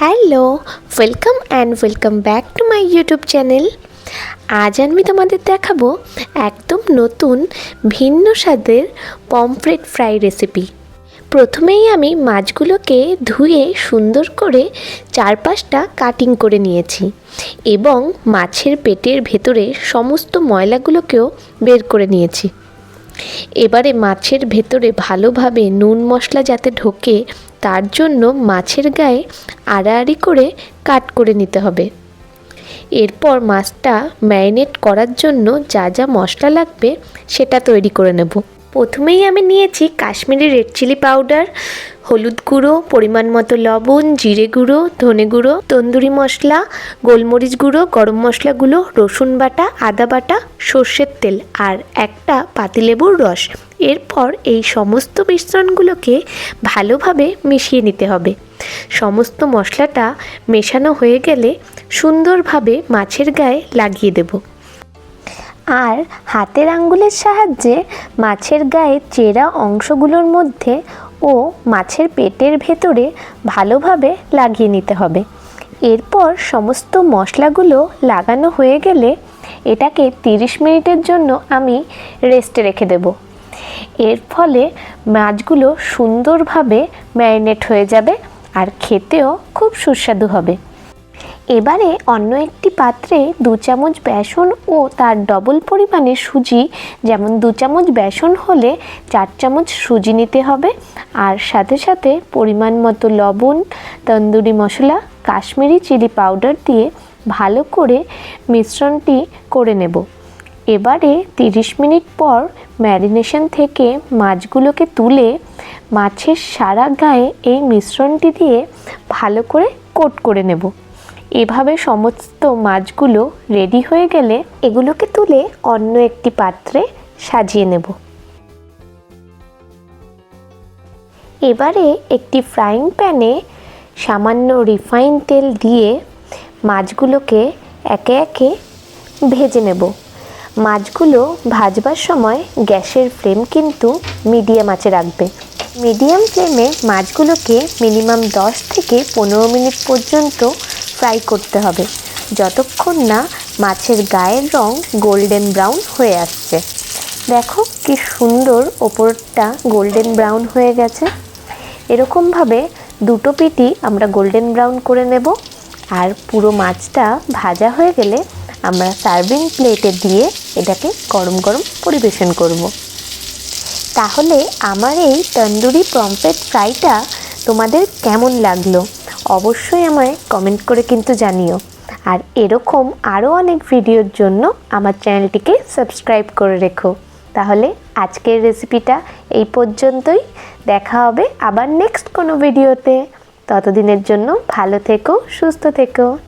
Hello welcome and welcome back to my YouTube channel আজ আমি তোমাদের দেখাবো একদম নতুন ভিন্ন স্বাদের পমফ্রেট ফ্রাই রেসিপি প্রথমেই আমি মাছগুলোকে ধুয়ে সুন্দর করে চারপাশটা কাটিং করে নিয়েছি এবং মাছের পেটের ভেতরে সমস্ত ময়লাগুলোকেও বের করে নিয়েছি। এবারে মাছের ভেতরে ভালোভাবে নুন মশলা যাতে ঢোকে, তার জন্য মাছের গায়ে আড়াআড়ি করে কাট করে নিতে হবে। এরপর মাছটা ম্যারিনেট করার জন্য যা যা মশলা লাগবে সেটা তৈরি করে নেব। প্রথমেই আমি নিয়েছি কাশ্মীরি রেড চিলি পাউডার, হলুদ গুঁড়ো, পরিমাণ মতো লবণ, জিরে গুঁড়ো, ধনে গুঁড়ো, তন্দুরি মশলা, গোলমরিচ গুঁড়ো, গরম মশলা গুঁড়ো রসুন বাটা, আদা বাটা, সর্ষের তেল আর একটা পাতিলেবুর রস। এরপর এই সমস্ত মিশ্রণগুলোকে ভালোভাবে মিশিয়ে নিতে হবে। সমস্ত মশলাটা মেশানো হয়ে গেলে সুন্দরভাবে মাছের গায়ে লাগিয়ে দেবো। আর হাতের আঙ্গুলের সাহায্যে মাছের গায়ে চেরা অংশগুলোর মধ্যে ও মাছের পেটের ভেতরে ভালোভাবে লাগিয়ে নিতে হবে। এরপর সমস্ত মশলাগুলো লাগানো হয়ে গেলে এটাকে 30 মিনিটের জন্য আমি রেস্টে রেখে দেব। এর ফলে মাছগুলো সুন্দরভাবে ম্যারিনেট হয়ে যাবে আর খেতেও খুব সুস্বাদু হবে। এবারে অন্য একটি পাত্রে দু চামচ বেসন ও তার ডবল পরিমাণে সুজি, যেমন দু চামচ বেসন হলে চার চামচ সুজি নিতে হবে। আর সাথে সাথে পরিমাণ মতো লবণ, তন্দুরি মশলা, কাশ্মীরি চিলি পাউডার দিয়ে ভালো করে মিশ্রণটি করে নেব। এবারে 30 মিনিট পর ম্যারিনেশন থেকে মাছগুলোকে তুলে মাছের সারা গায়ে এই মিশ্রণটি দিয়ে ভালো করে কোট করে নেব। এভাবে সমস্ত মাছগুলো রেডি হয়ে গেলে এগুলোকে তুলে অন্য একটি পাত্রে সাজিয়ে নেব। এবারে একটি ফ্রাইং প্যানে সামান্য রিফাইন তেল দিয়ে মাছগুলোকে একে একে ভেজে নেব। মাছগুলো ভাজবার সময় গ্যাসের ফ্লেম কিন্তু মিডিয়াম আঁচে রাখবে। মিডিয়াম ফ্লেমে মাছগুলোকে মিনিমাম দশ থেকে পনেরো মিনিট পর্যন্ত ফ্রাই করতে হবে। যতক্ষণ না মাছের গায়ের রং গোল্ডেন ব্রাউন হয়ে আসছে। দেখো কি সুন্দর ওপরটা গোল্ডেন ব্রাউন হয়ে গেছে। এরকমভাবে দুটো পিটি আমরা গোল্ডেন ব্রাউন করে নেব। আর পুরো মাছটা ভাজা হয়ে গেলে আমরা সার্ভিং প্লেটে দিয়ে এটাকে গরম গরম পরিবেশন করব। তাহলে আমার এই তন্দুরি পম্পেট ফ্রাইটা তোমাদের কেমন লাগল? অবশ্যই আমায় কমেন্ট করে কিন্তু জানিও। আর এরকম আরও অনেক ভিডিওর জন্য আমার চ্যানেলটিকে সাবস্ক্রাইব করে রেখো। তাহলে আজকের রেসিপিটা এই পর্যন্তই। দেখা হবে আবার নেক্সট কোনো ভিডিওতে ততদিনের জন্য ভালো থেকো, সুস্থ থেকো।